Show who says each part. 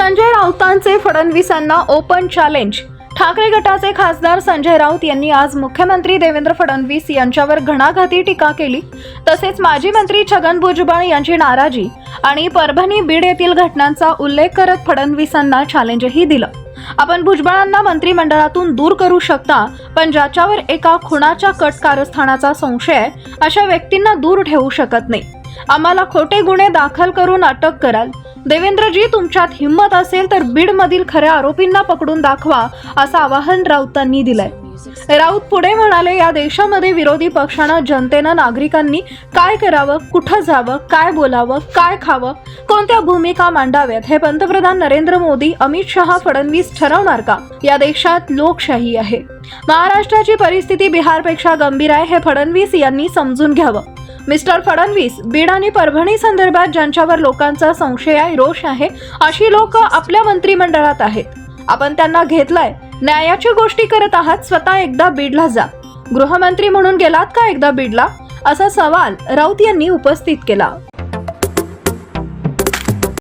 Speaker 1: संजय राऊतांचे फडणवीसांना open challenge Thackeray गटाचे खासदार संजय राऊत यांनी आज मुख्यमंत्री देवेंद्र फडणवीस यांच्यावर घणाघाती टीका केली. तसेच माजी मंत्री छगन भुजबळ यांची नाराजी आणि परभणी बीड येथील घटनांचा उल्लेख करत फडणवीसांना चॅलेंजही दिलं. आपण भुजबळांना मंत्रिमंडळातून दूर करू शकता पण ज्याच्यावर एका खुणाच्या कट कारस्थानाचा संशय आहे अशा व्यक्तींना दूर ठेवू शकत नाही. आम्हाला खोटे गुन्हे दाखल करून अटक कराल. देवेंद्रजी तुमच्यात हिंमत असेल तर बीडमधील खऱ्या आरोपींना पकडून दाखवा असं आवाहन राऊतांनी दिलंय. राऊत पुढे म्हणाले या देशामध्ये विरोधी पक्षानं जनतेनं नागरिकांनी काय करावं कुठं जावं काय बोलावं काय खावं कोणत्या भूमिका मांडाव्यात हे पंतप्रधान नरेंद्र मोदी अमित शहा फडणवीस ठरवणार का? या देशात लोकशाही आहे. महाराष्ट्राची परिस्थिती बिहारपेक्षा गंभीर आहे हे फडणवीस यांनी समजून घ्यावं. मिस्टर फडणवीस बीड आणि परभणी संदर्भात ज्यांच्यावर लोकांचा संशय आहे रोष आहे अशी लोक आपल्या मंत्रिमंडळात आहेत. आपण त्यांना घेतलाय. न्यायाची गोष्टी करत आहात स्वतः एकदा बीडला जा. गृहमंत्री म्हणून गेलात का एकदा बीडला? असा सवाल राऊत यांनी उपस्थित केला.